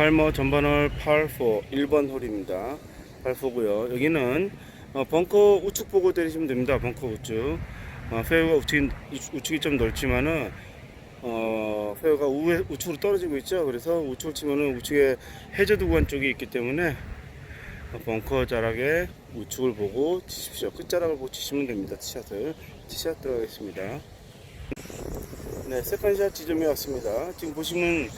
팔머 전반홀 8-4 1번 홀입니다. 8-4고요. 여기는 어, 벙커 우측 보고 때리시면 됩니다. 벙커 우측. 어, 페어가 우측, 우측이 좀 넓지만은 어, 페어가 우에, 우측으로 떨어지고 있죠. 그래서 우측을 치면은 우측에 해저드 구간 쪽이 있기 때문에 어, 벙커 자락에 우측을 보고 치십시오. 끝자락을 보고 치시면 됩니다. 티샷을. 티샷 들어가겠습니다. 네, 세컨샷 지점에 왔습니다. 지금 보시면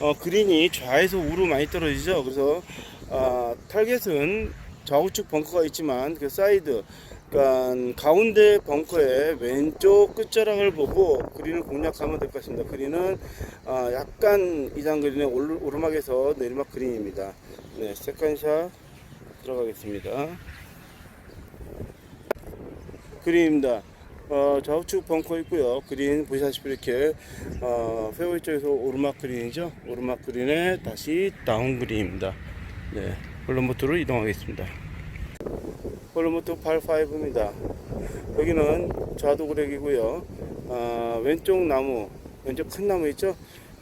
어, 그린이 좌에서 우로 많이 떨어지죠. 그래서 아, 타겟은 좌우측 벙커가 있지만 그 사이드, 그러니까 가운데 벙커의 왼쪽 끝자락을 보고 그린을 공략하면 될것 같습니다. 그린은 아, 약간 이장 그린의 오르- 오르막에서 내리막 그린입니다. 네, 세컨샷 들어가겠습니다. 그린입니다. 어, 좌우측 벙커 있고요. 그린 보시다시피 이렇게 어, 페어웨이 쪽에서 오르막 그린이죠. 오르막 그린에 다시 다운 그린입니다. 네, 홀로모토로 이동하겠습니다. 홀로모토 85입니다. 여기는 좌도그렉이고요. 아, 왼쪽 나무, 왼쪽 큰 나무 있죠?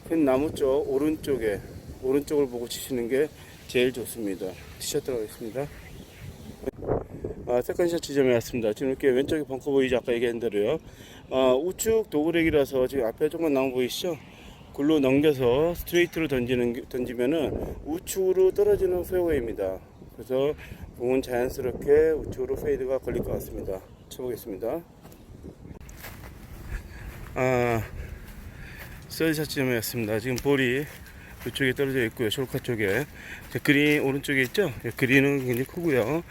큰 나무 쪽 오른쪽에 오른쪽을 보고 치시는 게 제일 좋습니다. 티셔츠 들어가겠습니다. 아, 세컨샷 지점에 왔습니다. 지금 이렇게 왼쪽에 벙커 보이죠? 아까 얘기한 대로요. 아, 우측 도그렉이라서 지금 앞에 조금 나무 보이시죠? 글로 넘겨서 스트레이트로 던지는 게- 던지면은 우측으로 떨어지는 페어웨이입니다. 그래서 공은 자연스럽게 우측으로 페이드가 걸릴 것 같습니다. 쳐보겠습니다. 아, 서드샷 지점에 왔습니다. 지금 볼이 이쪽에 떨어져 있고요. 숄카 쪽에. 자, 그린 오른쪽에 있죠? 네, 그린은 굉장히 크고요.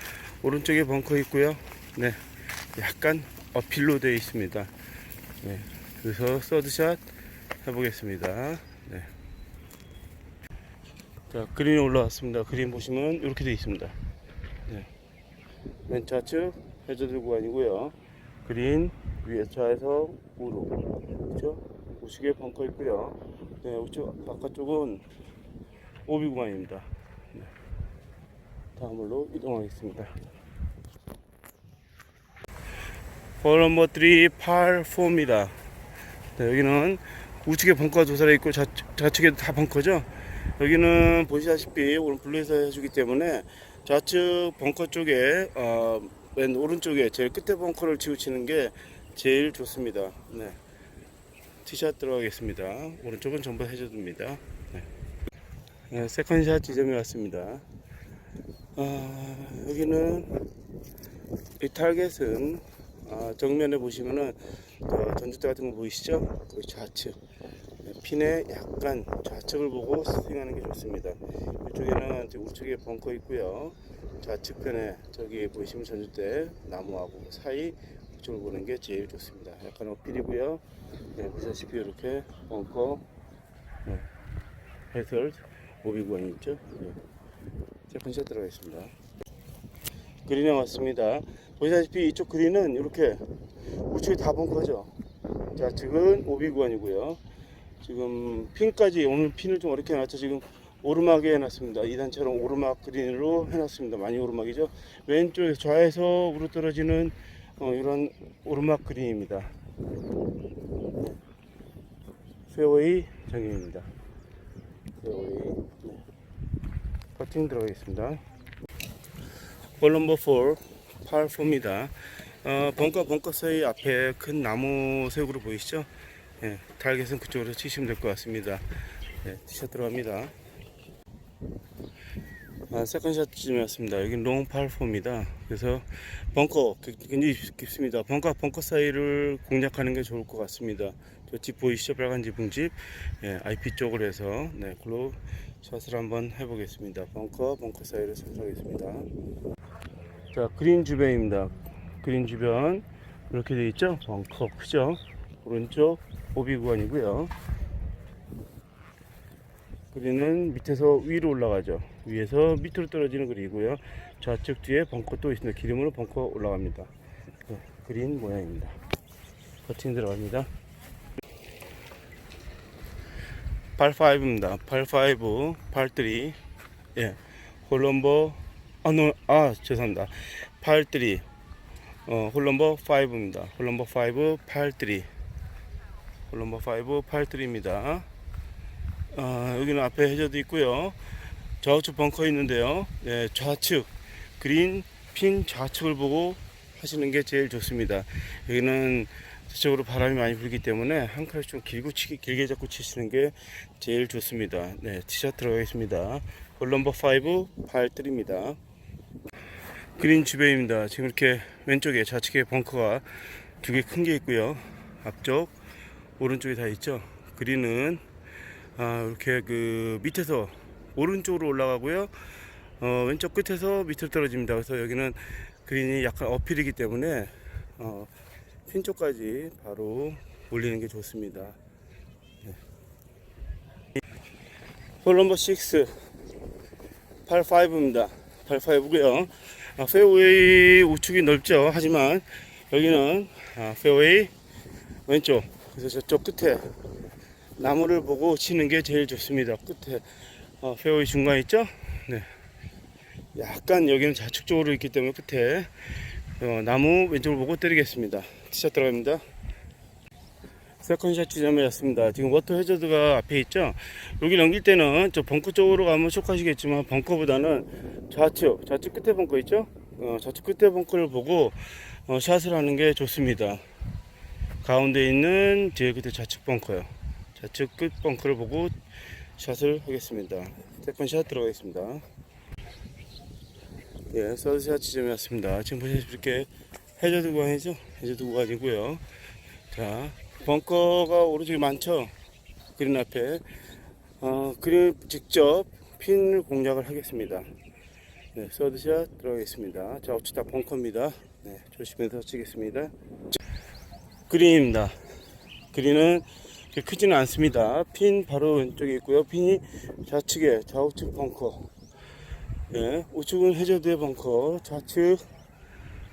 오른쪽에 벙커 있고요. 네, 약간 어필로 되어 있습니다. 네, 그래서 서드샷 해보겠습니다. 네. 자, 그린이 올라왔습니다. 그린 보시면 이렇게 되어 있습니다. 네. 맨 좌측 해저드 구간이고요. 그린 위에 좌에서 우로, 그렇죠? 우측에 벙커 있고요. 네, 우측 바깥쪽은 오비 구간입니다. 네. 다음으로 이동하겠습니다. 홀 넘버 3 8 4입니다. 네, 여기는 우측에 벙커가 두 살에 있고 좌, 좌측에도 다 벙커죠. 여기는 보시다시피 오늘 블루에서 해주기 때문에 좌측 벙커 쪽에 어, 맨 오른쪽에 제일 끝에 벙커를 치우치는 게 제일 좋습니다. 네. 티샷 들어가겠습니다. 오른쪽은 전부 해줘둡니다. 네. 네, 세컨샷 지점에 왔습니다. 아, 여기는 이 타겟은 아, 정면에 보시면은 어, 전주대 같은 거 보이시죠? 그 좌측 네, 핀의 약간 좌측을 보고 스윙하는 게 좋습니다. 이쪽에는 우측에 벙커 있고요. 좌측 편에 저기 보시면 전주대 나무하고 사이 그쪽을 보는 게 제일 좋습니다. 약간 어필이고요. 네, 보시다시피 이렇게 벙커 네, 해설 오비 구간이 있죠. 네. 세컨샷 들어가겠습니다. 그린에 왔습니다. 보시다시피 이쪽 그린은 이렇게 우측에 다 벙커죠. 좌측은 오비 구간이고요. 지금 핀까지 오늘 핀을 좀 어렵게 해놨죠. 지금 오르막에 해놨습니다. 2단처럼 오르막 그린으로 해놨습니다. 많이 오르막이죠. 왼쪽에 좌에서 우로 떨어지는 어, 이런 오르막 그린입니다. 페어웨이 정형입니다. 페어웨이 네. 퍼팅 들어가겠습니다. 볼 넘버 4 팔4입니다. 어, 벙커 벙커 사이 앞에 큰 나무 색으로 보이시죠? 예, 타겟은 그쪽으로 치시면 될 것 같습니다. 예, 티샷 들어갑니다. 아, 세컨샷 지점이었습니다. 여기는 롱 팔4입니다. 그래서 벙커 굉장히 깊습니다. 벙커 벙커 사이를 공략하는 게 좋을 것 같습니다. 저집 보이시죠? 빨간 지붕집. 예, IP 쪽으로 해서 네, 글로 샷을 한번 해보겠습니다. 벙커 벙커 사이를 선정하겠습니다. 자, 그린 주변입니다. 그린 주변 이렇게 되어 있죠? 벙커 크죠? 오른쪽 오비 구간이고요. 그린은 밑에서 위로 올라가죠. 위에서 밑으로 떨어지는 그린이고요. 좌측 뒤에 벙커 또 있습니다. 기름으로 벙커 올라갑니다. 네, 그린 모양입니다. 버팅 들어갑니다. 팔5입니다. 팔5, 팔3. 예. 홀넘버 아, 노, 아, 죄송합니다. 83. 어, 홀넘버 5입니다. 홀넘버 5, 83. 홀넘버 5, 83입니다. 아, 여기는 앞에 해저도 있고요. 좌우측 벙커 있는데요. 네, 좌측 그린 핀 좌측을 보고 하시는 게 제일 좋습니다. 여기는 저쪽으로 바람이 많이 불기 때문에 한 칼을 좀 길고 치기 길게 잡고 치시는 게 제일 좋습니다. 네, 티샷 들어가겠습니다. 홀 넘버 5 발들입니다. 그린 주변입니다. 지금 이렇게 왼쪽에 좌측에 벙커가 두 개 큰 게 있고요. 앞쪽 오른쪽에 다 있죠. 그린은 아, 이렇게 그 밑에서 오른쪽으로 올라가고요. 어, 왼쪽 끝에서 밑으로 떨어집니다. 그래서 여기는 그린이 약간 어필이기 때문에 어, 핀 쪽까지 바로 올리는 게 좋습니다. 네. 홀 넘버 6팔 5입니다. 팔 5고요. 아, 페어웨이 우측이 넓죠. 하지만 여기는 아, 페어웨이 왼쪽 그래서 저쪽 끝에 나무를 보고 치는 게 제일 좋습니다. 끝에 어, 페어웨이 중간 있죠? 네. 약간 여기는 좌측 쪽으로 있기 때문에 끝에 어, 나무 왼쪽을 보고 때리겠습니다. 티샷 들어갑니다. 세컨샷 지점이었습니다. 지금 워터 해저드가 앞에 있죠? 여기 넘길 때는 저 벙커 쪽으로 가면 촉하시겠지만 벙커보다는 좌측, 좌측 끝에 벙커 있죠? 어, 좌측 끝에 벙커를 보고 어, 샷을 하는 게 좋습니다. 가운데 있는 제 끝에 좌측 벙커요. 좌측 끝 벙커를 보고 샷을 하겠습니다. 세컨샷 들어가겠습니다. 예, 서드샷 지점이었습니다. 지금 보시다시피 이렇게 해저드 구간이죠? 해저드 구간이고요. 자, 벙커가 오른쪽에 많죠? 그린 앞에. 어, 그린 직접 핀을 공략을 하겠습니다. 네, 서드샷 들어가겠습니다. 자, 우측 다 벙커입니다. 네, 조심해서 치겠습니다. 그린입니다. 그린은 크지는 않습니다. 핀 바로 왼쪽에 있고요. 핀이 좌측에 좌우측 벙커. 예, 우측은 해저드의 벙커, 좌측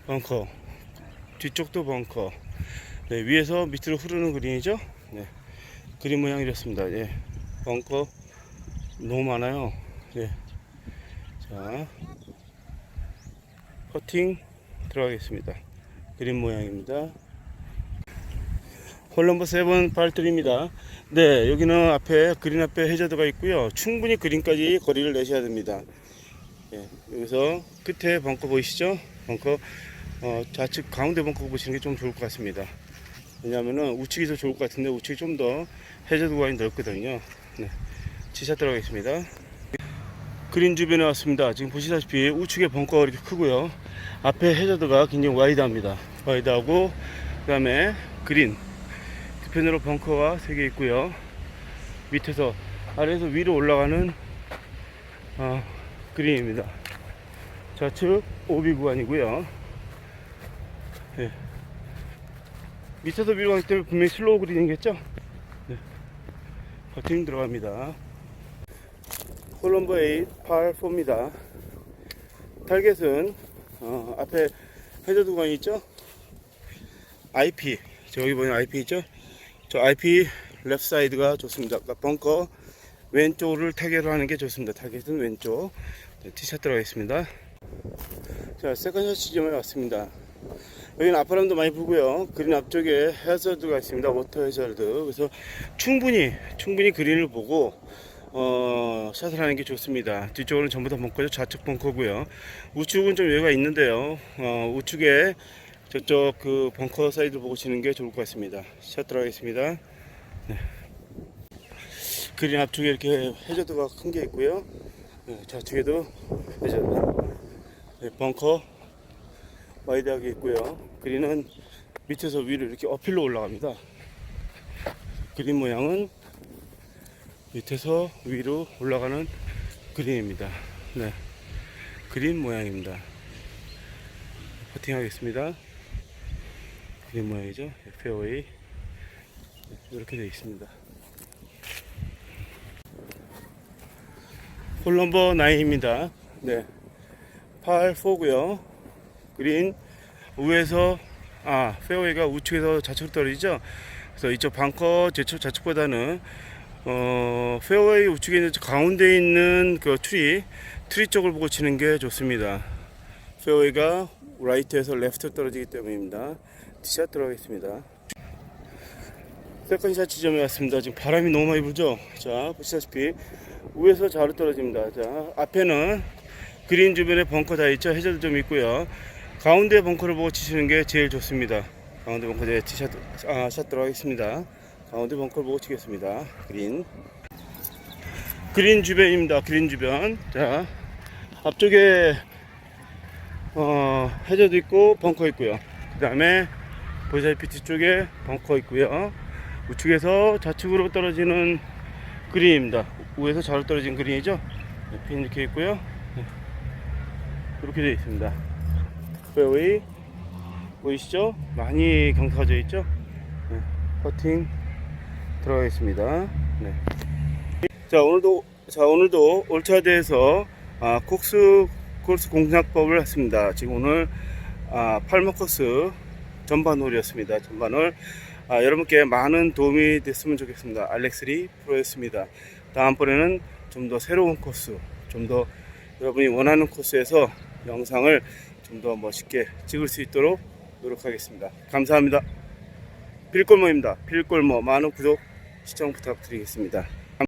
벙커, 뒤쪽도 벙커. 네, 위에서 밑으로 흐르는 그린이죠. 네, 그린 모양이 이렇습니다. 예, 벙커 너무 많아요. 예, 자, 퍼팅 들어가겠습니다. 그린 모양입니다. 홀 넘버 세븐 발들입니다. 네, 여기는 앞에 그린 앞에 해저드가 있고요. 충분히 그린까지 거리를 내셔야 됩니다. 예, 여기서 끝에 벙커 보이시죠? 벙커 어, 좌측 가운데 벙커 보시는 게 좀 좋을 것 같습니다. 왜냐하면은 우측이 더 좋을 것 같은데 우측이 좀 더 해저드 구간이 넓거든요. 네, 지샷 들어가겠습니다. 그린 주변에 왔습니다. 지금 보시다시피 우측에 벙커가 이렇게 크고요. 앞에 해저드가 굉장히 와이드합니다. 와이드하고 그 다음에 그린 뒤편으로 벙커가 3개 있고요. 밑에서 아래에서 위로 올라가는 어, 그린입니다. 좌측 오비 구간이고요. 예. 밑에서 위로 가기 때문에 분명히 슬로우 그린이겠죠? 네. 버팅 들어갑니다. 홀럼버 8, par 4입니다. 타겟은 어, 앞에 해저드 구간이 있죠? IP 저기 보면 IP 있죠? 저 IP 랩 사이드가 좋습니다. 아까 벙커 왼쪽을 타겟으로 하는 게 좋습니다. 타겟은 왼쪽. 네, 티샷 들어가겠습니다. 자, 세컨 샷 지점에 왔습니다. 여기는 앞바람도 많이 불고요. 그린 앞쪽에 해저드가 있습니다. 워터 해저드. 그래서 충분히, 충분히 그린을 보고, 어, 샷을 하는 게 좋습니다. 뒤쪽은 전부 다 벙커죠. 좌측 벙커고요. 우측은 좀 여유가 있는데요. 어, 우측에 저쪽 그 벙커 사이드 보고 치는 게 좋을 것 같습니다. 샷 들어가겠습니다. 네. 그린 앞쪽에 이렇게 해저드가 큰 게 있고요. 네, 좌측에도 해저드. 네, 벙커 와이드하게 있고요. 그린은 밑에서 위로 이렇게 어필로 올라갑니다. 그린 모양은 밑에서 위로 올라가는 그린입니다. 네. 그린 모양입니다. 퍼팅 하겠습니다. 그린 모양이죠. 페어웨이. 네, 이렇게 되어 있습니다. 홀 넘버 9입니다. 네. 8, 4고요. 그린 우에서 아 페어웨이가 우측에서 좌측으로 떨어지죠. 그래서 이쪽 방커 제쪽 좌측보다는 어 페어웨이 우측에 있는 가운데 있는 그 트리 트리 쪽을 보고 치는 게 좋습니다. 페어웨이가 라이트에서 레프트 떨어지기 때문입니다. 티샷 들어가겠습니다. 세컨샷 지점에 왔습니다. 지금 바람이 너무 많이 불죠. 자, 보시다시피 위에서 좌로 떨어집니다. 자, 앞에는 그린 주변에 벙커 다 있죠. 해저드 좀 있고요. 가운데 벙커를 보고 치시는 게 제일 좋습니다. 가운데 벙커 제 티샷 아, 샷 들어가겠습니다. 가운데 벙커를 보고 치겠습니다. 그린. 그린 주변입니다. 그린 주변. 자, 앞쪽에 어, 해저드 있고 벙커 있고요. 그 다음에 보시다시피 뒤쪽에 벙커 있고요. 우측에서 좌측으로 떨어지는 그린입니다. 우에서 좌로 떨어진 그린이죠. 네, 핀 이렇게 있고요. 네. 이렇게 되어 있습니다. 페어웨이 보이시죠? 많이 경사져 있죠? 네, 퍼팅 들어가겠습니다. 네. 자 오늘도 자 오늘도 올차대에서 아, 콕스 코스 공략법을 했습니다. 지금 오늘 아, 팔목 코스 전반홀이었습니다. 전반홀 아, 여러분께 많은 도움이 됐으면 좋겠습니다. 알렉스리 프로였습니다. 다음번에는 좀 더 새로운 코스, 좀 더 여러분이 원하는 코스에서 영상을 좀 더 멋있게 찍을 수 있도록 노력하겠습니다. 감사합니다. 필골모입니다. 필골모 많은 구독, 시청 부탁드리겠습니다.